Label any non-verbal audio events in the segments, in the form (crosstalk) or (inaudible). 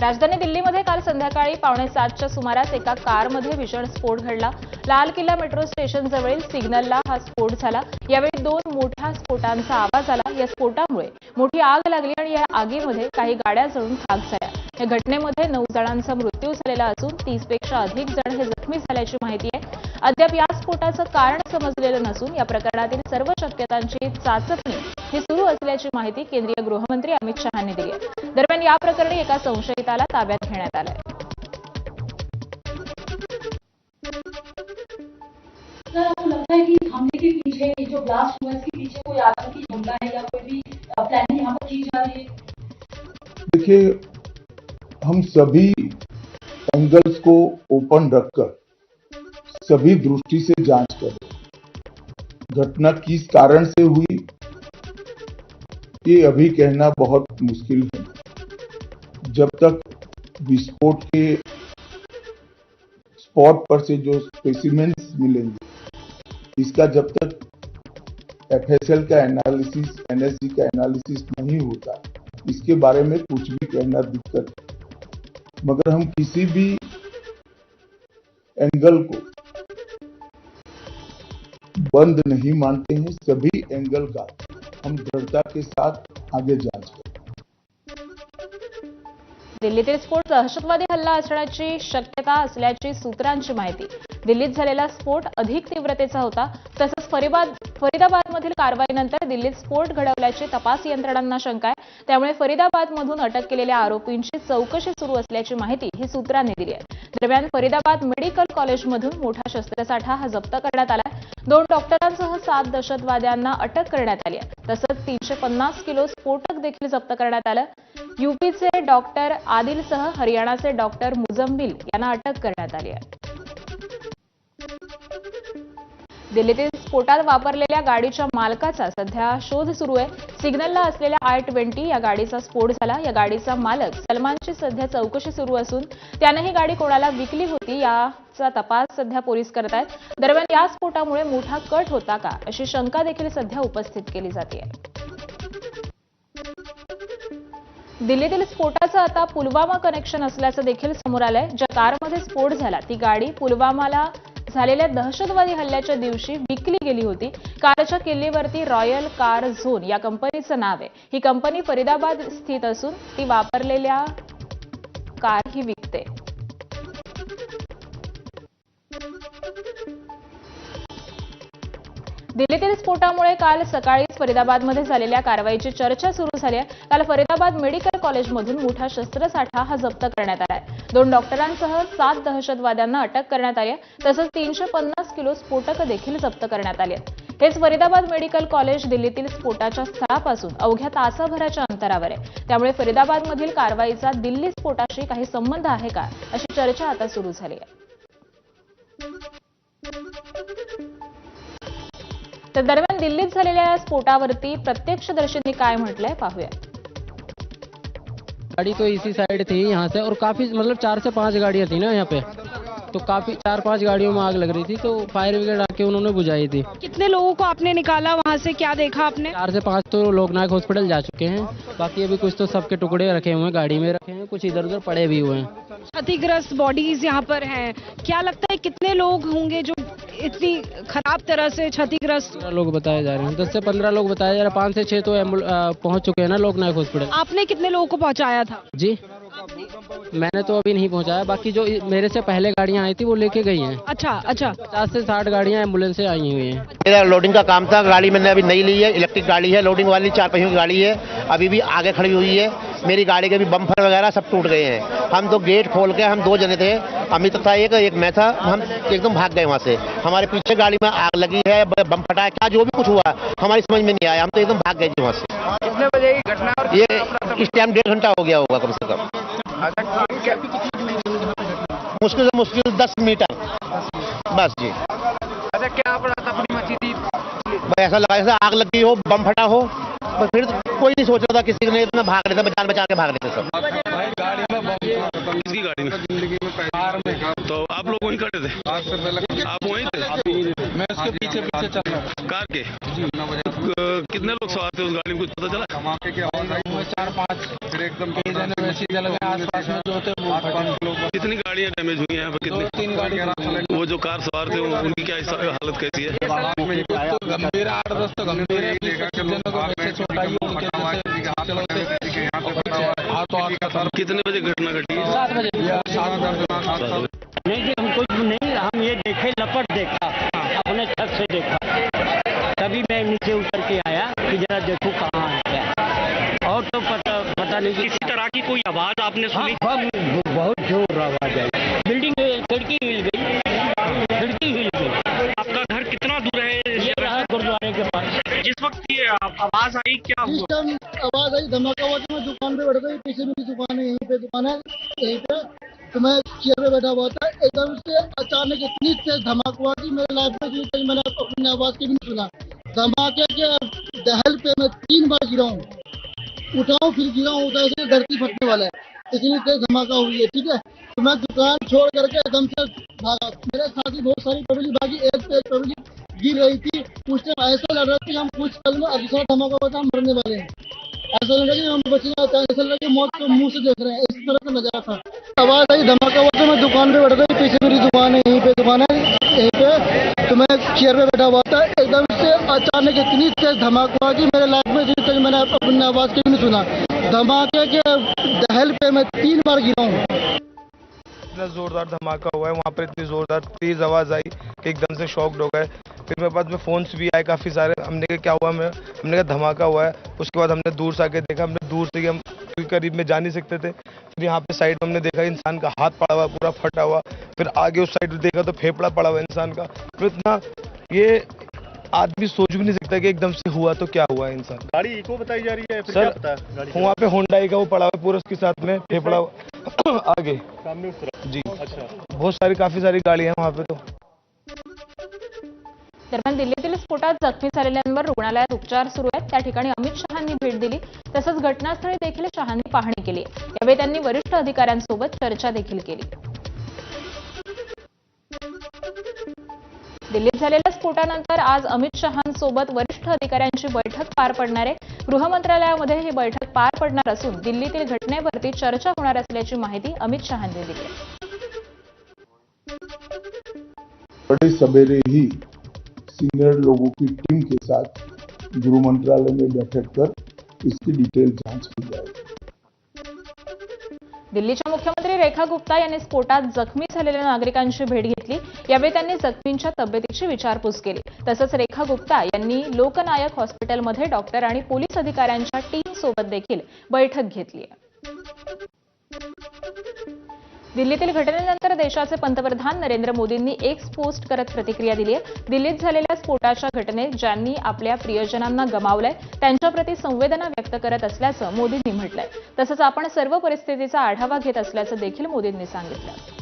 राजधानी दिल्लीमध्ये काल संध्याकाळी पावणे सातच्या सुमारास एका कारमध्ये भीषण स्फोट घडला. लाल किल्ला मेट्रो स्टेशनजवळील सिग्नलला हा स्फोट झाला. यावेळी दोन मोठ्या स्फोटांचा आवाज आला. या स्फोटामुळे मोठी आग लागली आणि या आगीमध्ये काही गाड्या जळून खाक झाल्या. या घटनेमध्ये नऊ जणांचा मृत्यू झालेला असून तीसपेक्षा अधिक जण हे जखमी झाल्याची माहिती आहे. अद्याप या स्फोटाचं कारण समजलेलं नसून या प्रकरणातील सर्व शक्यतांची चाचपणी ही सुरू असल्याची माहिती केंद्रीय गृहमंत्री अमित शहानी दिली आहे. दरम्यान या प्रकरणी एका संशयिताला ताब्यात घेण्यात लगता है कि हमले के पीछे ये जो ब्लास्ट हुआ इसके पीछे कोई आतंकी हमला है या कोई भी प्लानिंग यहाँ पर की जा रही है? देखिए हम सभी एंगल्स को ओपन रखकर सभी दृष्टि से जाँच कर घटना किस कारण से हुई ये अभी कहना बहुत मुश्किल है जब तक विस्फोट के स्पॉट पर से जो स्पेसिमेंट्स मिलेंगे, इसका जब तक एफएसएल का एनालिसिस एनएसजी का एनालिसिस नहीं होता, इसके बारे में कुछ भी कहना दिक्कत है। मगर हम किसी भी एंगल को बंद नहीं मानते हैं, सभी एंगल का हम दृढ़ता के साथ आगे जांच दिल्लीतील स्फोट दहशतवादी हल्ला असण्याची शक्यता असल्याची सूत्रांची माहिती. दिल्लीत झालेला स्फोट अधिक तीव्रतेचा होता. तसंच फरीबाद फरीदाबादमधील कारवाईनंतर दिल्लीत स्फोट घडवल्याची तपास यंत्रणांना शंका आहे. त्यामुळे फरीदाबादमधून अटक केलेल्या आरोपींची चौकशी सुरू असल्याची माहिती ही सूत्रांनी दिली आहे. दरम्यान फरीदाबाद मेडिकल कॉलेजमधून मोठा शस्त्रसाठा हा जप्त करण्यात आला दोन डॉक्टरांसह सात दहशतवाद्यांना अटक करण्यात आली आहे. तसंच तीनशे पन्नास किलो स्फोटक देखील जप्त करण्यात आलं. युपीचे डॉक्टर आदिलसह हरियाणाचे डॉक्टर मुजम्बिल यांना अटक करण्यात आली आहे. दिल्लीतील स्फोटात वापरलेल्या गाडीच्या मालकाचा सध्या शोध सुरू आहे. सिग्नलला असलेल्या आय ट्वेंटी या गाडीचा स्फोट झाला. या गाडीचा मालक सलमानची सध्या चौकशी सुरू असून त्यानं ही गाडी कोणाला विकली होती याचा तपास सध्या पोलीस करत आहेत. दरम्यान या स्फोटामुळे मोठा कट होता का अशी शंका देखील सध्या उपस्थित केली जाते. दिल्लीतील स्फोटाचं आता पुलवामा कनेक्शन असल्याचं देखील समोर आलंय. ज्या कारमध्ये स्फोट झाला ती गाडी पुलवामाला झालेल्या दहशतवादी हल्ल्याच्या दिवशी विकली गेली होती. कारच्या किल्लीवरती रॉयल कार झोन या कंपनीचं नाव आहे. ही कंपनी फरीदाबाद स्थित असून ती वापरलेल्या कार ही विकते. दिल्लीतील स्फोटामुळे काल सकाळीच फरीदाबादमध्ये झालेल्या कारवाईची चर्चा सुरू झाली आहे. काल फरीदाबाद मेडिकल कॉलेजमधून मोठा शस्त्रसाठा हा जप्त करण्यात आला दोन डॉक्टरांसह सात दहशतवाद्यांना अटक करण्यात आली आहे. तसंच तीनशे पन्नास किलो स्फोटकं देखील जप्त करण्यात आली हेच फरीदाबाद मेडिकल कॉलेज दिल्लीतील स्फोटाच्या स्थळापासून अवघ्या तासाभराच्या अंतरावर आहे. त्यामुळे फरीदाबादमधील कारवाईचा दिल्ली स्फोटाशी काही संबंध आहे का अशी चर्चा आता सुरू झाली आहे. तर दरम्यान दिल्लीत झालेल्या या स्फोटावरती प्रत्यक्षदर्शींनी काय म्हटलंय पाहूया. गाड़ी तो इसी साइड थी यहाँ से और काफ़ी मतलब चार से पाँच गाड़ियाँ थी ना यहाँ पे। तो काफ़ी चार पाँच गाड़ियों में आग लग रही थी तो फायर ब्रिगेड आके उन्होंने बुझाई थी। कितने लोगों को आपने निकाला? वहाँ से क्या देखा आपने? चार से पाँच तो लोकनायक हॉस्पिटल जा चुके हैं। बाकी अभी कुछ तो सबके टुकड़े रखे हुए हैं गाड़ी में रखे हैं कुछ इधर उधर पड़े भी हुए हैं। क्षतिग्रस्त बॉडीज यहाँ पर हैं। क्या लगता है कितने लोग होंगे जो इतनी खराब तरह से क्षतिग्रस्त लोग बताए जा रहे हैं। दस से पंद्रह लोग बताए जा रहे हैं। पाँच से छह तो एम्बुल पहुँच चुके हैं ना लोकनायक हॉस्पिटल आपने कितने लोगों को पहुँचाया था? जी। मैंने तो अभी नहीं पहुँचाया। बाकी जो मेरे से पहले गाड़ियाँ आई थी वो लेके गई हैं। अच्छा अच्छा। पचास से साठ गाड़ियाँ एंबुलेंस से आई हुई हैं। मेरा लोडिंग का काम था। गाड़ी मैंने अभी नई ली है। इलेक्ट्रिक गाड़ी है। लोडिंग वाली चार पहियों की गाड़ी है। अभी भी आगे खड़ी हुई है। मेरी गाड़ी के भी बम्फर वगैरह सब टूट गए हैं। हम तो गेट खोल के हम दो जने थे अमित था एक एक मैं था हम एकदम भाग गए वहाँ से। हमारे पीछे गाड़ी में आग लगी है बम फटा है क्या जो भी कुछ हुआ हमारी समझ में नहीं आया हम तो एकदम भाग गए थे वहाँ से। कितने बजे की घटना ये इस टाइम डेढ़ घंटा हो गया होगा कम से कम। अच्छा मुश्किल से मुश्किल दस मीटर बस जी। अच्छा क्या अपनी मची थी ऐसा लगा जैसे आग लगी हो बम फटा हो नहीं सोच रहा था किसी ने इतना भाग रहे थे जान बचा के भाग रहे थे सब। किसकी गाड़ी में तो आप लोग वहीं खड़े थे? आप वहीं थे? मैं उसके पीछे पीछे चल रहा था कार के? कितने लोग सवार थे उस गाड़ी में? कुछ पता चला? धमाके की आवाज़ आई चार पाँच। फिर एकदम कई जने वैसे ही जल गए आसपास में जो गाड़ियाँ डैमेज हुई हैं यहाँ कितनी? तीन वो जो कार सवार थे उनकी क्या इस- हालत कैसी है? कितने बजे घटना घटी है सात बजे बैठा हुआ था एकदम से अचानक इतनी तेज धमाका हुआ कि मेरे लाइफ में कहीं मैंने अपनी आवाज़ के भी नहीं सुना। धमाके के दहल पे मैं तीन बार गिरा हूँ। उठाऊँ, फिर गिरा हूँ, उधर से धरती फटने वाला है। इतनी तेज धमाका हुई है, ठीक है? तो मैं दुकान छोड़ करके एकदम से भागा। मेरे साथ ही बहुत सारी पब्लिक भागी एक से एक पब्लिक गिर रही थी। उस टाइम ऐसा लग रहा था कि हम कुछ पल में अगला धमाका था हम मरने वाले ऐसा लग रहा कि हम बचने वाले हैं, ऐसा लग रहा कि मौत को मुँह से देख रहे हैं। इस तरह का नज़ारा था। आवाज़ आई धमाका हुआ तो मैं दुकान पे बैठ गई पीछे मेरी दुकान है यहीं पे दुकान है यहीं पे। तो मैं चेयर पे बैठा हुआ था। एकदम से अचानक इतनी तेज धमाका हुआ कि मेरे लाइफ में इतनी तक मैंने अपनी आवाज़ के नहीं सुना धमाके के दहल पे मैं तीन बार गिरा हूँ। जोरदार धमाका हुआ है। वहाँ पर इतनी जोरदार तेज आवाज़ आई कि एकदम से शॉक्ड हो गए। फिर मेरे पास में फोन्स भी आए काफ़ी सारे। हमने कहा क्या हुआ? हमें हमने कहा धमाका हुआ है। उसके बाद हमने दूर से आके देखा हमने दूर से ही हम करीब में जा नहीं सकते थे। फिर यहाँ पे साइड में हमने देखा इंसान का हाथ पड़ा हुआ पूरा फटा हुआ। फिर आगे उस साइड देखा तो फेफड़ा पड़ा हुआ इंसान का। फिर इतना ये आदमी सोच भी नहीं सकता कि एकदम से हुआ तो क्या हुआ इंसान। गाड़ी इको बताई जा रही है फिर सर, क्या पता गाड़ी वहाँ पे होंडाई का वो पड़ा हुआ पूरा उसके साथ में फेफड़ा (clears throat) आगे। सामने जी। अच्छा। बहुत सारी काफ़ी सारी गाड़ियाँ हैं वहाँ पे तो। दरम्यान दिल्लीतील स्फोटात जखमी झालेल्यांवर रुग्णालयात उपचार सुरू आहेत. त्या ठिकाणी अमित शहांनी भेट दिली. तसंच घटनास्थळी देखील शहांनी पाहणी केली. यावेळी त्यांनी वरिष्ठ अधिकाऱ्यांसोबत चर्चा देखील केली. दिल्लीत झालेल्या स्फोटानंतर आज अमित शहांसोबत वरिष्ठ अधिकाऱ्यांची बैठक पार पडणार आहे. गृहमंत्रालयामध्ये ही बैठक पार पडणार असून दिल्लीतील घटनेवरती चर्चा होणार असल्याची माहिती अमित शहांनी दिली. सभेनेही सीनियर लोगों की टीम के साथ गृह मंत्रालय में बैठक कर इसकी डिटेल जांच की जाएगी। दिल्लीच्या मुख्यमंत्री रेखा गुप्ता यांनी स्फोटात जखमी झालेल्या नागरिकांची भेट घेतली. यावेळी त्यांनी जखमींच्या तब्येतीची विचारपूस केली. तसंच रेखा गुप्ता यांनी लोकनायक हॉस्पिटलमध्ये डॉक्टर आणि पोलीस अधिकाऱ्यांच्या टीम सोबत देखील बैठक घेतली आहे. दिल्लीतील घटनेनंतर देशाचे पंतप्रधान नरेंद्र मोदींनी एक पोस्ट करत प्रतिक्रिया दिली आहे. दिल्लीत झालेल्या स्फोटाच्या घटनेत ज्यांनी आपल्या प्रियजनांना गमावलंय त्यांच्याप्रती संवेदना व्यक्त करत असल्याचं मोदींनी म्हटलंय. तसंच आपण सर्व परिस्थितीचा आढावा घेत असल्याचं देखील मोदींनी सांगितलं.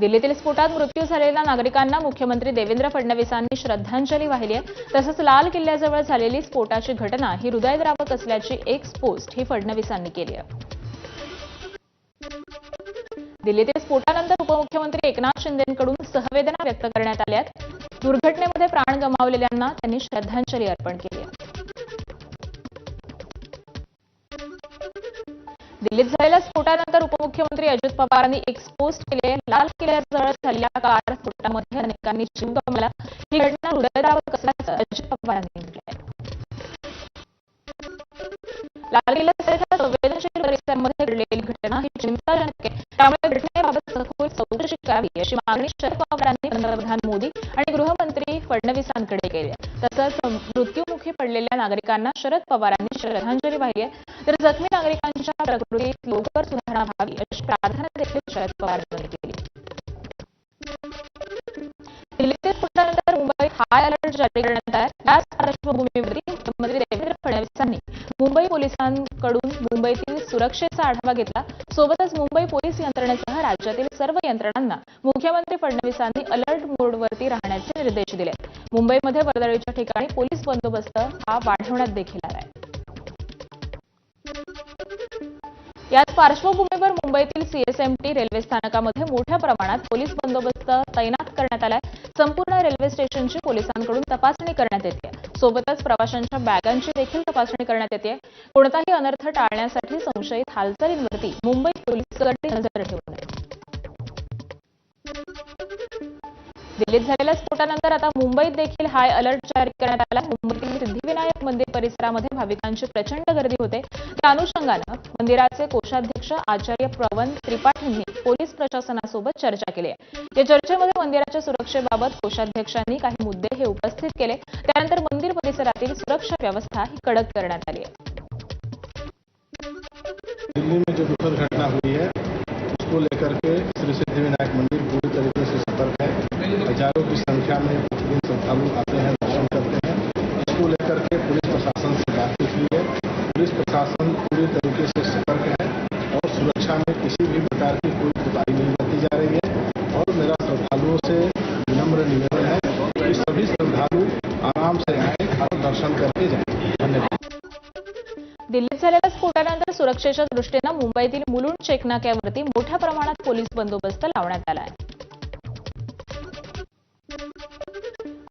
दिल्लीतील स्फोटात मृत्यू झालेल्या नागरिकांना मुख्यमंत्री देवेंद्र फडणवीसांनी श्रद्धांजली वाहिली आहे. तसंच लाल किल्ल्याजवळ झालेली स्फोटाची घटना ही हृदयद्रावक असल्याची एक पोस्ट ही फडणवीसांनी केली आहे. दिल्लीतील स्फोटानंतर उपमुख्यमंत्री एकनाथ शिंदेकडून सहवेदना व्यक्त करण्यात आल्या दुर्घटनेमध्ये प्राण गमावलेल्यांना त्यांनी श्रद्धांजली अर्पण केली दिल्लीत झालेल्या स्फोटानंतर उपमुख्यमंत्री अजित पवारांनी एक पोस्ट लाल किल्ल्याजवळ झालेल्या कार स्फोटामध्ये अनेकांनी जीव गमावला. ही घटना हृदयद्रावक कसला नागरिकांना शरद पवारांनी श्रद्धांजली वाहिली आहे. तर जखमी नागरिकांच्या प्रकृतीत लवकर सुधारणा व्हावी अशी प्रार्थना देखील शरद पवार यांनी केली दिल्लीतील स्फोटानंतर मुंबईत हाय अलर्ट जारी करण्यात आला. याच पार्श्वभूमीवरती मुख्यमंत्री देवेंद्र फडणवीसांनी मुंबई पोलिसांकडून मुंबईतील सुरक्षेचा आढावा घेतला. सोबतच मुंबई पोलीस यंत्रणेसह राज्यातील सर्व यंत्रणांना मुख्यमंत्री फडणवीसांनी अलर्ट मोडवरती राहण्याचे निर्देश दिले. मुंबईमध्ये वर्दळीच्या ठिकाणी पोलीस बंदोबस्त हा वाढवण्यात देखील आला आहे. याच पार्श्वभूमीवर मुंबईतील सीएसएमटी रेल्वे स्थानकामध्ये मोठ्या प्रमाणात पोलीस बंदोबस्त तैनात करण्यात आलाय. संपूर्ण रेल्वे स्टेशनची पोलिसांकडून तपासणी करण्यात येते. सोबतच प्रवाशांच्या बॅगांची देखील तपासणी करण्यात येते. कोणताही अनर्थ टाळण्यासाठी संशयित हालचालींवरती मुंबई पोलीस नजर ठेवून दिल्लीत झालेल्या स्फोटानंतर आता मुंबईत देखील हाय अलर्ट जारी करण्यात आला. मुंबईतील सिद्धिविनायक मंदिर परिसरामध्ये भाविकांची प्रचंड गर्दी होते. त्या अनुषंगानं मंदिराचे कोषाध्यक्ष आचार्य प्रवन त्रिपाठींनी पोलीस प्रशासनासोबत चर्चा केली. आहे या चर्चेमध्ये मंदिराच्या सुरक्षेबाबत कोषाध्यक्षांनी काही मुद्दे हे उपस्थित केले. त्यानंतर मंदिर परिसरातील सुरक्षा व्यवस्था ही कडक करण्यात आली आहे. दिल्ली में जो दुखद घटना हुई है उसको लेकर के श्री सिद्धिविनायक मंदिर सुरक्षेच्या दृष्टीनं मुंबईतील मुलुंड चेकनाक्यावरती मोठ्या प्रमाणात पोलीस बंदोबस्त लावण्यात आला आहे.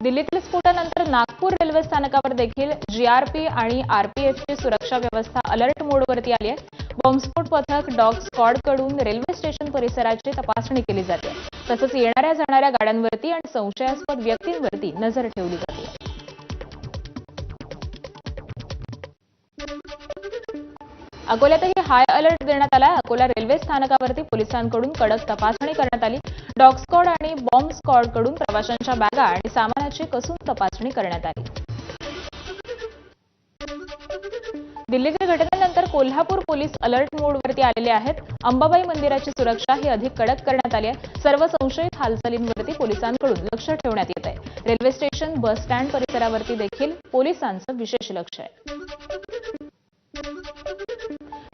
दिल्लीतील स्फोटानंतर नागपूर रेल्वे स्थानकावर देखील जीआरपी आणि आरपीएफची सुरक्षा व्यवस्था अलर्ट मोडवरती आली आहे. बॉम्बस्फोट पथक डॉग स्क्वॉडकडून रेल्वे स्टेशन परिसराची तपासणी केली जाते. तसंच येणाऱ्या जाणाऱ्या गाड्यांवरती आणि संशयास्पद व्यक्तींवरती नजर ठेवली जाते. अकोल्यातही हाय अलर्ट देण्यात आला. अकोला रेल्वे स्थानकावरती पोलिसांकडून कडक तपासणी करण्यात आली. डॉग स्कॉड आणि बॉम्ब स्कॉडकडून प्रवाशांच्या बॅगा आणि सामानाची कसून तपासणी करण्यात आली. दिल्लीतील घटनेनंतर कोल्हापूर पोलीस अलर्ट मोडवरती आलेले आहेत. अंबाबाई मंदिराची सुरक्षा ही अधिक कडक करण्यात आली आहे. सर्व संशयित हालचालींवरती पोलिसांकडून लक्ष ठेवण्यात येत आहे. रेल्वे स्टेशन बस स्टँड परिसरावरती देखील पोलिसांचं विशेष लक्ष आहे.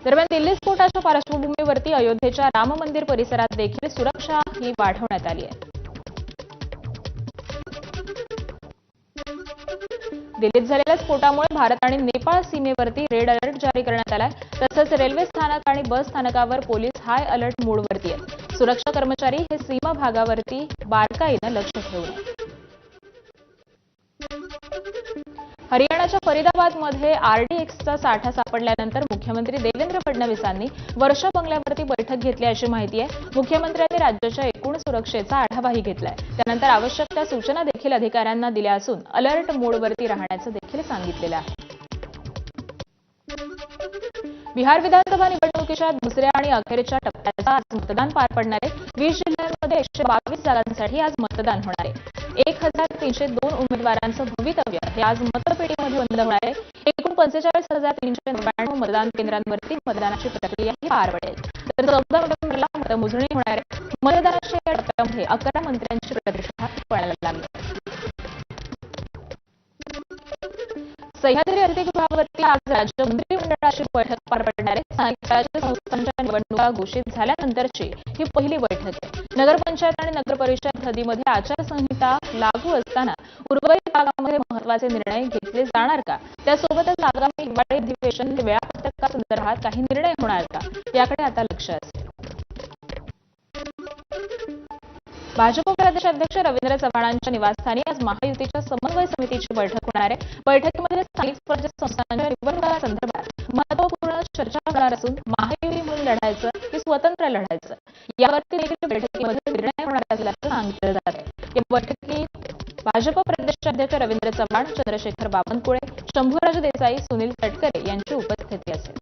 दरम्यान दिल्ली स्फोटाच्या पार्श्वभूमीवरती अयोध्येच्या राम मंदिर परिसरात देखील सुरक्षा ही वाढवण्यात आली आहे. दिल्लीत झालेल्या स्फोटामुळे भारत आणि नेपाळ सीमेवरती रेड अलर्ट जारी करण्यात आलाय. तसंच रेल्वे स्थानक आणि बस स्थानकावर पोलीस हाय अलर्ट मोडवरती आहेत. सुरक्षा कर्मचारी हे सीमा भागावरती बारकाईनं लक्ष ठेवून आहेत हरियाणाच्या फरीदाबादमध्ये आरडीएक्सचा साठा सापडल्यानंतर मुख्यमंत्री देवेंद्र फडणवीसांनी वर्षा बंगल्यावरती बैठक घेतली अशी माहिती आहे. मुख्यमंत्र्यांनी राज्याच्या एकूण सुरक्षेचा आढावाही घेतलाय. त्यानंतर आवश्यक त्या सूचना देखील अधिकाऱ्यांना दिल्या असून अलर्ट मोडवरती राहण्याचं देखील सांगितलेलं आहे. बिहार विधानसभा निवडणुकीच्या दुसऱ्या आणि अखेरच्या टप्प्याचा आज मतदान पार पडणार आहे. वीस जिल्ह्यांमध्ये एकशे बावीस जागांसाठी आज मतदान होणार आहे. एक हजार तीनशे दोन उमेदवारांचं भवितव्य हे आज मतपेटीमध्ये बंद होणार आहे. एकूण पंचेचाळीस हजार तीनशे नव्याण्णव मतदान केंद्रांवरती मतदानाची प्रक्रिया ही पार पडेल. तर चौदा नोव्हेंबरला मतमोजणी होणार आहे. मतदानाच्या या टप्प्यामध्ये अकरा मंत्र्यांची प्रतिष्ठा पडायला लागली. सह्याद्री अधिक विभागावरती आज राज्य मंत्रिमंडळाची बैठक पार पडणार आहे. स्थानिक स्वराज्य संस्थांच्या घोषित झाल्यानंतरची ही पहिली बैठक आहे. नगरपंचायत आणि नगरपरिषद हदीमध्ये आचारसंहिता लागू असताना उर्वरित भागामध्ये महत्त्वाचे निर्णय घेतले जाणार का? त्यासोबतच आगामी हिवाळी अधिवेशन वेळापत्रकासंदर्भात काही निर्णय होणार का? याकडे आता लक्ष असेल भाजप प्रदेशाध्यक्ष रवींद्र चव्हाणांच्या निवासस्थानी आज महायुतीच्या समन्वय समितीची बैठक होणार आहे. बैठकीमध्ये स्थानिक स्वराज्य संस्थांच्या निवडणुकांसंदर्भात महत्त्वपूर्ण चर्चा होणार असून महायुती म्हणून लढायचं स्वतंत्र लढायचं. यावरती देखील बैठकीमध्ये निर्णय होणार असल्याचं सांगितलं जात आहे या बैठकीत भाजप प्रदेशाध्यक्ष रवींद्र चव्हाण चंद्रशेखर बावनकुळे शंभूराज देसाई सुनील तटकरे यांची उपस्थिती असेल.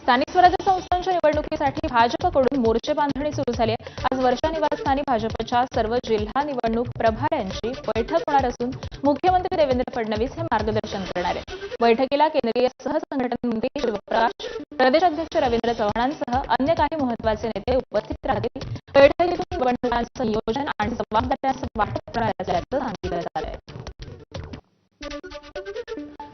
स्थानिक स्वराज्य संस्थांच्या निवडणुकीसाठी भाजपकडून मोर्चे बांधणी सुरू झाली आहे. आज वर्षा निवासस्थानी भाजपच्या सर्व जिल्हा निवडणूक प्रभाऱ्यांची बैठक होणार असून मुख्यमंत्री देवेंद्र फडणवीस हे मार्गदर्शन करणार आहेत. बैठकीला केंद्रीय सहसंघटन मंत्री शिवप्रकाश प्रदेशाध्यक्ष रवींद्र चव्हाणांसह अन्य काही महत्त्वाचे नेते उपस्थित राहतील. बैठकीतून निवडणुकांचं नियोजन आणि जबाबदाऱ्यांचं वाटप करणार असल्याचं सांगितलं जात आहे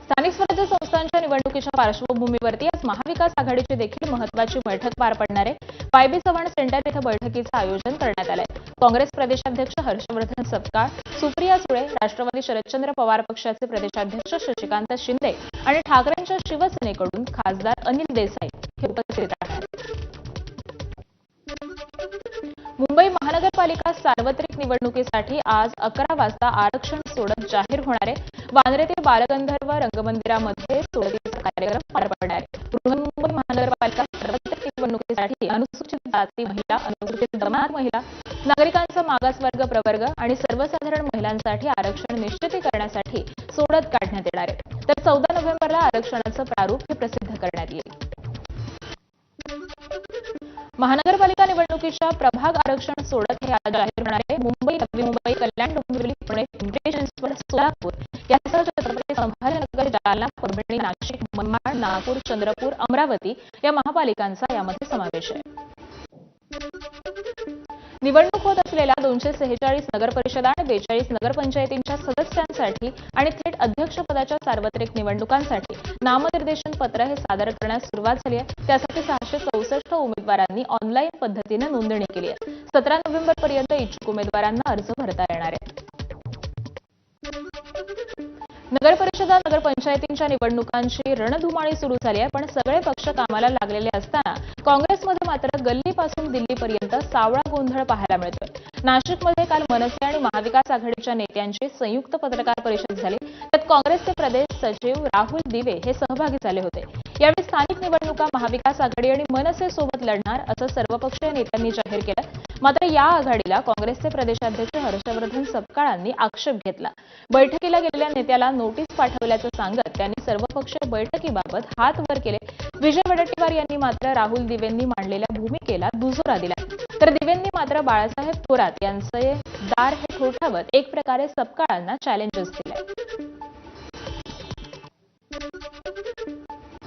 स्थानिक स्वराज्य संस्थांच्या निवडणुकीच्या पार्श्वभूमीवरती आज महाविकास आघाडीची देखील महत्वाची बैठक पार पडणार आहे. पायबी चव्हाण सेंटर इथं बैठकीचं आयोजन करण्यात आलंय. काँग्रेस प्रदेशाध्यक्ष हर्षवर्धन सपकाळ सुप्रिया सुळे राष्ट्रवादी शरदचंद्र पवार पक्षाचे प्रदेशाध्यक्ष शशिकांत शिंदे आणि ठाकरेंच्या शिवसेनेकडून खासदार अनिल देसाई हे उपस्थित राहणार आहेत. मुंबई महानगरपालिका महानगरपालिका सार्वत्रिक निवडणुकीसाठी आज अकरा वाजता आरक्षण सोडत जाहीर होणार आहे वांद्रे ते बालगंधर्व रंगमंदिरामध्ये सोडतीचा कार्यक्रम पार पडणार आहे बृहन्मुंबई महानगरपालिका सार्वत्रिक निवडणुकीसाठी अनुसूचित जाती महिला अनुसूचित जमात महिला नागरिकांचा मागासवर्ग प्रवर्ग आणि सर्वसाधारण महिलांसाठी आरक्षण निश्चिती करण्यासाठी सोडत काढण्यात येणार आहे. तर चौदा नोव्हेंबरला आरक्षणाचं प्रारूप हे प्रसिद्ध करण्यात येईल. महानगरपालिका निवडणुकीच्या प्रभाग आरक्षण सोडत हे आज जाहीर होणार आहे. मुंबई नवी मुंबई कल्याण डोंबिवली पुणे पिंपरी चिंचवड सोलापूर यासह छत्रपती संभाजीनगर जालना परभणी नाशिक मनमाड नागपूर चंद्रपूर अमरावती या महापालिकांचा यामध्ये समावेश आहे. दोनशे सेहेचाळीस नगरपरिषदा आणि बेचाळीस नगरपंचायतींच्या सदस्यांसाठी आणि थेट अध्यक्षपदाच्या सार्वत्रिक निवडणुकांसाठी नामनिर्देशन पत्र हे सादर करण्यास सुरुवात झाली आहे. त्यासाठी सहाशे चौसष्ट उमेदवारांनी ऑनलाईन पद्धतीने नोंदणी केली आहे. सतरा नोव्हेंबर पर्यंत इच्छुक उमेदवारांना अर्ज भरता येणार आहेत. नगरपरिषदा नगरपंचायतींच्या निवडणुकांची रणधुमाळी सुरू झाली आहे. पण सगळे पक्ष कामाला लागलेले असताना काँग्रेसमध्ये मात्र गल्लीपासून दिल्लीपर्यंत सावळा गोंधळ पाहायला मिळतोय. नाशिकमध्ये काल मनसे आणि महाविकास आघाडीच्या नेत्यांची संयुक्त पत्रकार परिषद झाली. त्यात काँग्रेसचे प्रदेश सचिव राहुल दिवे हे सहभागी झाले होते. यावेळी स्थानिक निवडणुका महाविकास आघाडी आणि मनसे सोबत लढणार असं सर्वपक्षीय नेत्यांनी जाहीर केलं. मात्र या आघाडीला काँग्रेसचे प्रदेशाध्यक्ष हर्षवर्धन सपकाळांनी आक्षेप घेतला. बैठकीला गेलेल्या नेत्याला नोटीस पाठवल्याचं सांगत त्यांनी सर्वपक्षीय बैठकीबाबत हात वर केले. विजय वडेट्टीवार यांनी मात्र राहुल दिवेंनी मांडलेल्या भूमिकेला दुजोरा दिला. तर दिवेंनी मात्र बाळासाहेब थोरात यांचे दार हे ठोठावत एक प्रकारे सपकाळांना चॅलेंजेस दिले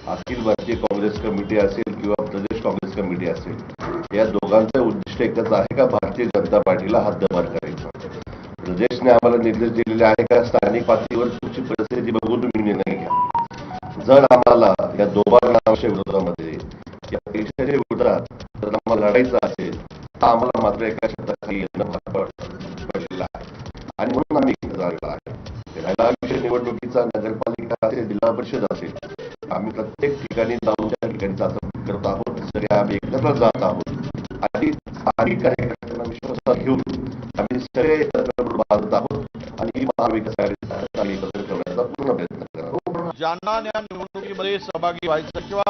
अखिल भारतीय काँग्रेस कमिटी असेल किंवा प्रदेश काँग्रेस कमिटी असेल या दोघांचं उद्दिष्ट एकच आहे का भारतीय जनता पार्टीला हद्दपार करायचा? प्रदेशने आम्हाला निर्देश दिलेले आहे का? स्थानिक पातळीवर तुमची परिस्थिती बघून तुम्ही निर्णय घ्या. जर आम्हाला या दोबार नावाच्या विरोधामध्ये या पेशाच्या विरोधात जर आम्हाला लढायचं असेल तर आम्हाला मात्र एका शब्दाखाली येणं भाग पडलेलं आहे. आणि म्हणून आम्ही झालेला आहे. राहिला विषय निवडणुकीचा नगरपालिका असेल जिल्हा परिषद असेल आम्ही प्रत्येक ठिकाणी जाऊन त्या ठिकाणी जात करत आहोत सगळे आम्ही एकत्र जात आहोत. आणि स्थानिक कार्यकर्त्यांना विश्वासात घेऊन आम्ही सगळे एकत्र बांधत आहोत आणि महाविकास आघाडी एकत्र ठेवण्याचा पूर्ण प्रयत्न करतो ज्यांना या निवडणुकीमध्ये सहभागी व्हायचं किंवा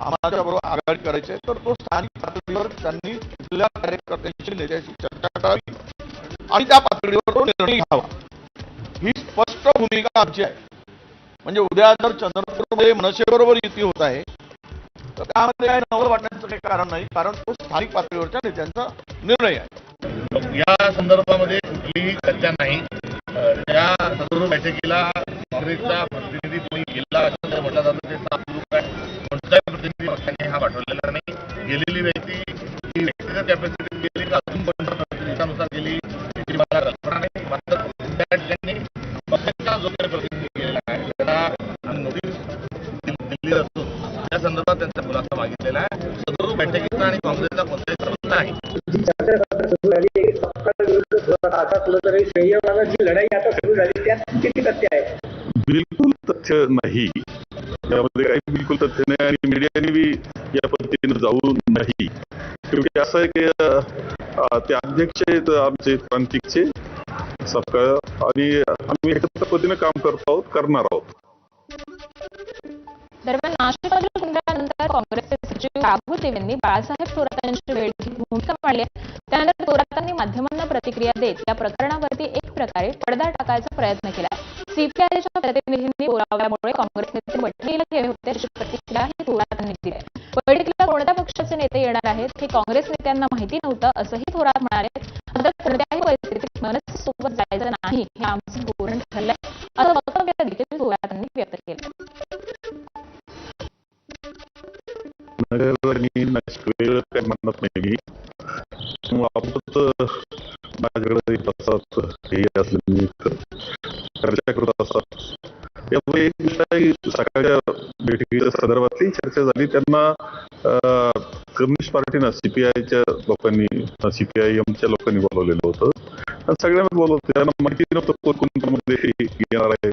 आम्हाला बरोबर आघाडी करायचे तर तो स्थानिक पातळीवर त्यांनी जिल्हा कार्यकर्त्यांशी नेत्याशी चर्चा करावी आणि त्या पातळीवर तो निर्णय घ्यावा. ही स्पष्ट भूमिका आमची आहे. म्हणजे उद्या जर चंद्रपूरमध्ये मनसेबरोबर युती होत आहे तर त्यामध्ये काही नवल वाटण्याचं काही कारण नाही कारण तो स्थानिक पातळीवरच्या नेत्यांचा निर्णय आहे. या संदर्भामध्ये कुठलीही चर्चा नाही. त्या सदर बैठकीला काँग्रेसचा प्रतिनिधी कोणी गेला नाही. यामध्ये काही बिलकुल तथ्य नाही आणि मीडियाने बी या पद्धतीने जाऊ नाही. शेवटी असं आहे की ते अध्यक्ष आहेत आमचे प्रांतिकचे सपकाळ आणि आम्ही एकत्र पद्धतीने काम करत आहोत करणार आहोत. दरम्यान नाशिकमधील गोंधळानंतर काँग्रेसचे सचिव राहुल यांनी बाळासाहेब थोरात यांची वेळ घेत भूमिका मांडली त्यानंतर थोरातांनी माध्यमांना प्रतिक्रिया देत या प्रकरणावरती एक प्रकारे पडदा टाकायचा प्रयत्न केला सीपीआयच्या प्रतिनिधींनी बोलावल्यामुळे काँग्रेस नेते बैठकीला गेले होते अशी प्रतिक्रियाही थोरातांनी दिली बैठकीला कोणत्या पक्षाचे नेते येणार आहेत हे काँग्रेस नेत्यांना माहिती नव्हतं असंही थोरात म्हणाले. मात्र कोणत्याही परिस्थितीत मनसेसोबत जायचं नाही हे आमचं कम्युनिस्ट पार्टीनं सीपीआयच्या लोकांनी सीपीआयएमच्या लोकांनी बोलवलेलं होतं. सगळ्यांना बोलवत त्यांना माहिती नव्हतं कोण कोणत्यामध्ये येणार आहे.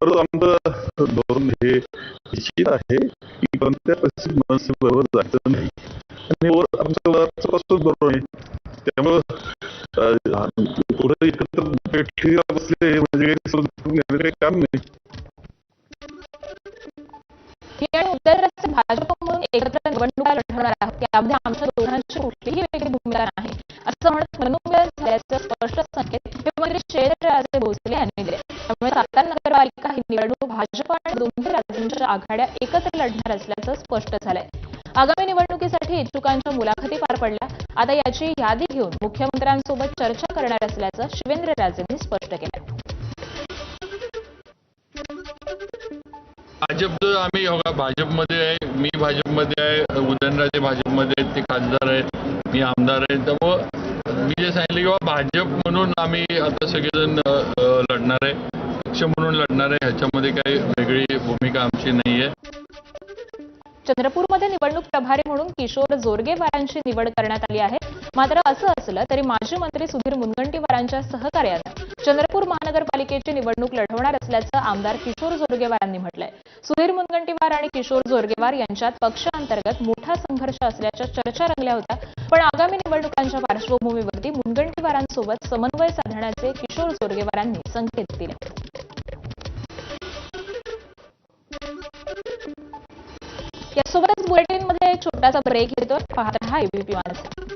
परंतु आमचं धोरण हे निश्चित आहे की कोणत्या परिस्थितीत मनसेबरोबर जायचं नाही. आणि आमचं धोरण आहे. त्यामुळं पुढे एकत्र बसले म्हणजे काही काम नाही. यामध्ये काही वेगळी भूमिका आमची नाही आहे चंद्रपूरमध्ये निवडणूक प्रभारी म्हणून किशोर जोरगेवारांची निवड करण्यात आली आहे. मात्र असं असलं तरी माजी मंत्री सुधीर मुनगंटीवारांच्या सहकार्यानं चंद्रपूर महानगरपालिकेची निवडणूक लढवणार असल्याचं आमदार किशोर जोरगेवारांनी म्हटलंय. सुधीर मुनगंटीवार आणि किशोर जोरगेवार यांच्यात पक्षांतर्गत मोठा संघर्ष असल्याच्या चर्चा रंगल्या होत्या. पण आगामी निवडणुकांच्या पार्श्वभूमीवरती मुनगंटीवारांसोबत समन्वय साधण्याचे किशोर जोरगेवारांनी संकेत दिले. यासोबतच बुलेटिनमध्ये एक छोटासा ब्रेक घेतो पाहत रहा एबीपी माझा